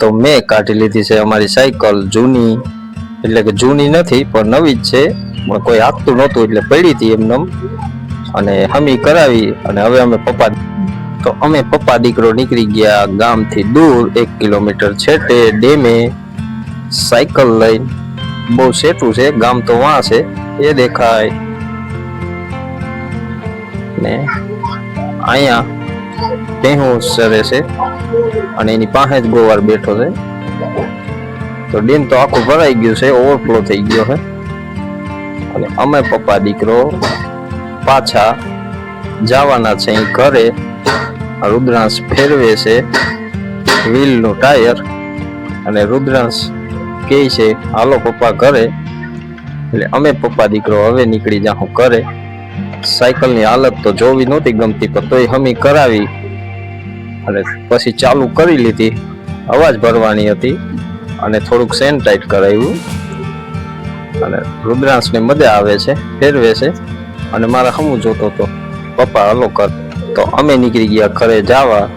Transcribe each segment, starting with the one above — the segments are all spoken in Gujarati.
તો મેં કાઢી લીધી છે અમારી સાયકલ જૂની. એટલે કે જૂની નથી, પણ નવી જ છે. પણ કોઈ આપતું નહોતું, એટલે પડી હતી એમને અને હમી કરાવી અને હવે અમે પપ્પા તો અમે પપ્પા દીકરો નીકળી ગયા ગામથી દૂર, એક કિલોમીટર છેટે ડેમે સાયકલ લઈને બહુ સેટું છે, ગામ તો વાં છે, એ દેખાય. ને અહીંયા ટેહું સરે છે. અને એની પાસે જ ગોવાર બેઠો છે. તો ડેમ તો આખું ભરાઈ ગયું છે ઓવરફ્લો થઈ ગયો છે. અને અમે પપ્પા દીકરો પાછા જવાના છે અહીં ઘરે. રુદ્રાંશ ફેરવે છે વ્હીલનું ટાયર. અને રુદ્રાંશ કહે છે, હાલો પપ્પા ઘરે. એટલે અમે પપ્પા દીકરો હવે નીકળી જાઉં ઘરે. સાયકલની હાલત તો જોવી નહોતી ગમતી, પણ તોય હમી કરાવી અને પછી ચાલુ કરી લીધી. અવાજ ભરવાની હતી અને થોડુંક સેન્ટાઈટ કરાવ્યું અને રુદ્રાંશને મજા આવે છે, ફેરવે છે. અને મારા હમું જોતો તો, પપ્પા, હલો કર. તો અમે નીકળી ગયા ઘરે જવા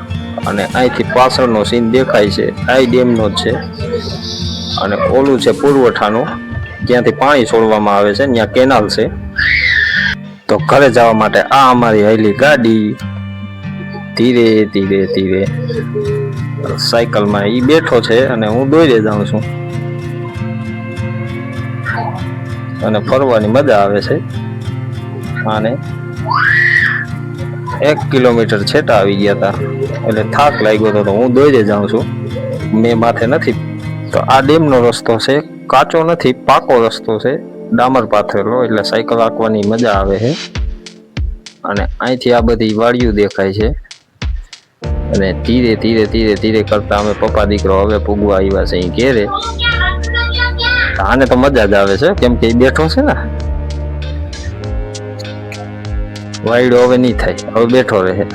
અને અહીંથી પાછળનો સીન દેખાય છે. આ ડેમનો જ છે. અને ઓલું છે પુરવઠાનું, જ્યાંથી પાણી છોડવામાં આવે છે, ત્યાં કેનાલ છે. તો ઘરે જવા માટે આ અમારી હેલી ગાડી. ધીરે ધીરે ધીરે. સાયકલમાં એ બેઠો છે અને હું દોડે જાઉં છું. અને ફરવાની મજા આવે છે. અને એક કિલોમીટર છેટા આવી ગયા હતા એટલે થાક લાગ્યો હતો તો હું દોડે જાઉં છું. મેં માથે નથી, તો આ ડેમનો રસ્તો છે. કાચો નથી, પાકો રસ્તો છે. ડામર પાથરેલો, એટલે સાયકલ હાંકવાની મજા આવે છે. અને અહીંથી આ બધી વાડિયું દેખાય છે. અને ધીરે ધીરે ધીરે ધીરે કરતા અમે પપ્પા દીકરો હવે પૂગવા આવ્યા છે અહીં ઘેરે. આને તો મજા જ આવે છે, કેમ કે બેઠો છે ને. વાયડો હવે નહીં થાય, હવે બેઠો રહે.